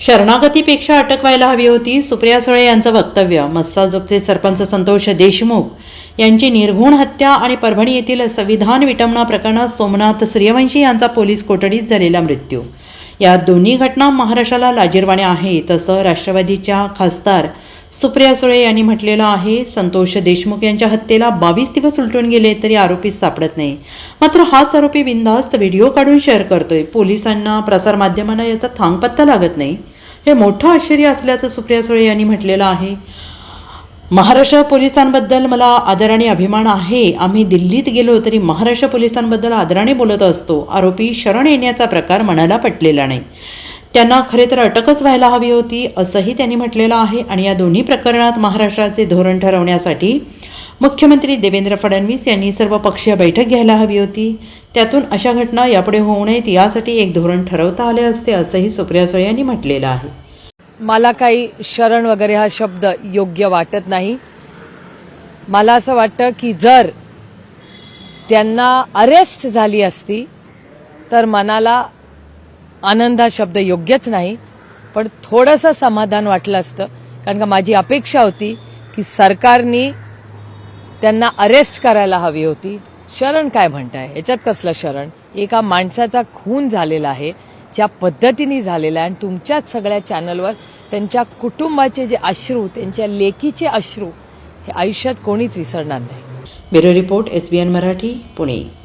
शरणागतीपेक्षा अटक व्हायला हवी होती सुप्रिया सुळे यांचं वक्तव्य. मस्साजोगचे सरपंच संतोष देशमुख यांची निर्घुण हत्या आणि परभणी येथील संविधान विटंबना प्रकरणात सोमनाथ सूर्यवंशी यांचा पोलीस कोठडीत झालेला मृत्यू. या दोन्ही घटना महाराष्ट्राला लाजीरवाण्या आहे. तसं राष्ट्रवादीच्या खासदार सुप्रिया सुळे यांनी म्हटलेलं आहे संतोष देशमुख यांच्या हत्येला बावीस दिवस उलटून गेले तरी आरोपी सापडत नाही. मात्र हाच आरोपी बिनधास्त व्हिडिओ काढून शेअर करतोय. पोलिसांना प्रसारमाध्यमांना याचा थांगपत्ता लागत नाही. हे मोठं आश्चर्य असल्याचं सुप्रिया सुळे यांनी म्हटलेलं आहे. महाराष्ट्र पोलिसांबद्दल मला आदराने अभिमान आहे. आम्ही दिल्लीत गेलो तरी महाराष्ट्र पोलिसांबद्दल आदराने बोलत असतो. आरोपी शरण येण्याचा प्रकार मनाला पटलेला नाही. त्यांना खरे तर अटकच व्हायला हवी होती असंही त्यांनी म्हटलेलं आहे. आणि या दोन्ही प्रकरणात महाराष्ट्राचे धोरण ठरवण्यासाठी मुख्यमंत्री देवेंद्र फडणवीस यांनी सर्व पक्षीय बैठक घ्यायला हवी होती. त्यातून अशा घटना यापुढे होऊ नयेत यासाठी एक धोरण ठरवता आले असते असंही सुप्रिया सुळे यांनी म्हटलेलं आहे. मला काही शरण वगैरे हा शब्द योग्य वाटत नाही. मला असं वाटतं की जर त्यांना अरेस्ट झाली असती तर मनाला आनंद हा शब्द योग्यच नाही पण थोडंसं समाधान वाटलं असतं. कारण का माझी अपेक्षा होती की सरकारने त्यांना अरेस्ट करायला हवी होती. शरण काय म्हणताय? याच्यात कसलं शरण? एका माणसाचा खून झालेला आहे ज्या पद्धतीने झालेला आहे आणि तुमच्याच सगळ्या चॅनलवर त्यांच्या कुटुंबाचे जे अश्रू त्यांच्या लेकीचे अश्रू हे आयुष्यात कोणीच विसरणार नाही. Bureau report S B N Marathi Pune.